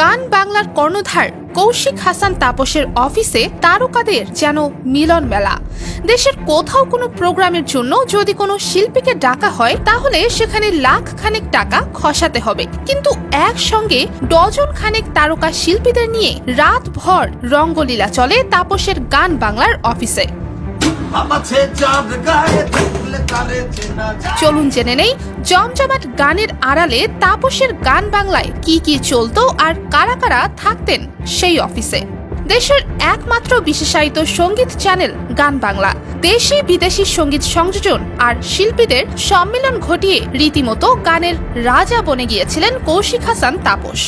গান বাংলার কর্ণধার কৌশিক হাসান তাপসের অফিসে তারকাদের যেন মিলন মেলা। দেশের কোথাও কোনো প্রোগ্রামের জন্য যদি কোনো শিল্পীকে ডাকা হয়, তাহলে সেখানে লাখ খানেক টাকা খসাতে হবে। কিন্তু একসঙ্গে ডজন খানেক তারকা শিল্পীদের নিয়ে রাতভর রঙ্গলীলা চলে তাপসের গান বাংলার অফিসে। চলুন জেনে নেই, জমজমাট গানের আড়ালে তাপসের গান বাংলায় কি কি চলতো আর কারা কারা থাকতেন সেই অফিসে। দেশের একমাত্র বিশেষায়িত সংগীত চ্যানেল গান বাংলা। দেশি বিদেশি সংগীত সংযোজন আর শিল্পীদের সম্মেলন ঘটিয়ে রীতিমতো গানের রাজা বনে গিয়েছিলেন কৌশিক হাসান তাপস।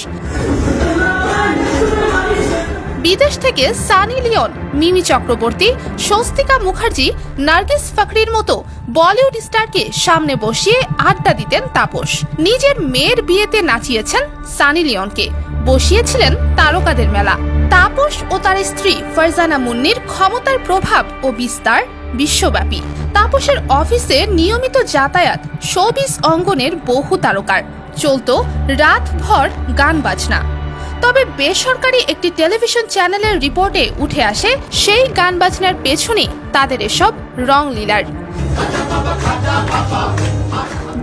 বিদেশ থেকে সানি লিওন, মিমি চক্রবর্তী, স্বস্তিকা মুখার্জি, নার্গিস ফাকরির মতো বলিউড স্টারকে সামনে বসিয়ে আড্ডা দিতেন তাপস। নিজের মেয়ের বিয়েতে নাচিয়েছেন সানি লিওনকে। বসিয়েছিলেন তারকাদের মেলা। তাপস ও তার স্ত্রী ফারজানা মুন্নির ক্ষমতার প্রভাব ও বিস্তার বিশ্বব্যাপী। তাপসের অফিসে নিয়মিত যাতায়াত শোবিস অঙ্গনের বহু তারকার। চলতো রাতভর গান বাজনা। তবে বেসরকারি একটি টেলিভিশন চ্যানেলের রিপোর্টে উঠে আসে, সেই গান বাজনার পেছনে তাদের এসব রং লীলার।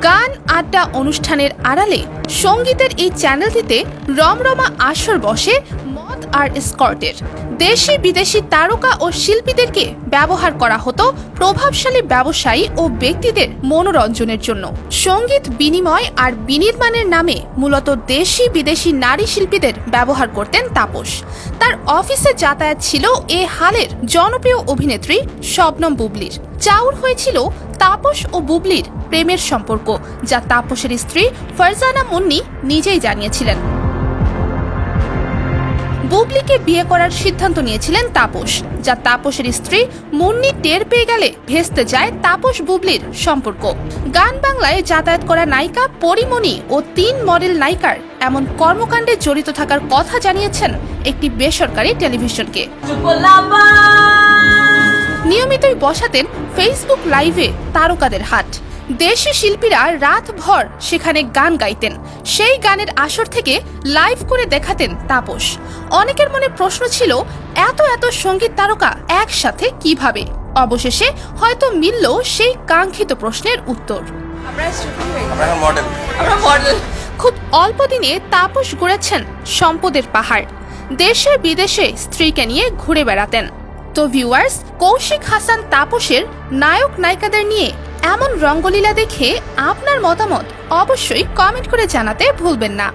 গান আড্ডা অনুষ্ঠানের আড়ালে সঙ্গীতের এই চ্যানেলটিতে রমরমা আসর বসে মদ আর স্কর্টের দেশি বিদেশি তারকা ও শিল্পীদেরকে ব্যবহার করা হতো প্রভাবশালী ব্যবসায়ী ও ব্যক্তিদের মনোরঞ্জনের জন্য। সংগীত বিনিময় আর বিনির্মাণের নামে মূলত দেশি বিদেশি নারী শিল্পীদের ব্যবহার করতেন তাপস। তার অফিসে যাতায়াত ছিল এ হালের জনপ্রিয় অভিনেত্রী শবনম বুবলির। চাউর হয়েছিল তাপস ও বুবলির প্রেমের সম্পর্ক, যা তাপসের স্ত্রী ফারজানা মুন্নি নিজেই জানিয়েছিলেন। বুবলিকে বিয়ে করার সিদ্ধান্ত নিয়েছিলেন তাপস, যা তাপসের স্ত্রী মুন্নি টের পেয়ে গেলে ভেস্তে যায় তাপস বুবলির সম্পর্ক। গান বাংলায় যাতায়াত করা নায়িকা পরিমণি ও তিন মডেল নায়িকার এমন কর্মকাণ্ডে জড়িত থাকার কথা জানিয়েছেন একটি বেসরকারি টেলিভিশনকে। নিয়মিতই বসাতেন ফেসবুক লাইভে তারকাদের হাট। দেশি শিল্পীরা রাতভর সেখানে গান গাইতেন। সেই গানের আসর থেকে লাইভ করে দেখাতেন তাপস। অনেকের মনে প্রশ্ন ছিল এত এত সংগীত তারকা একসাথে কীভাবে? অবশেষে হয়তো মিলল সেই কাঙ্ক্ষিত প্রশ্নের উত্তর। খুব অল্প দিনে তাপস গড়েছেন সম্পদের পাহাড়। দেশে বিদেশে স্ত্রীকে নিয়ে ঘুরে বেড়াতেন। তো ভিউয়ার্স কৌশিক হাসান তাপসের নায়ক নায়িকাদের নিয়ে এমন রঙ্গলীলা দেখে আপনার মতামত অবশ্যই কমেন্ট করে জানাতে ভুলবেন না।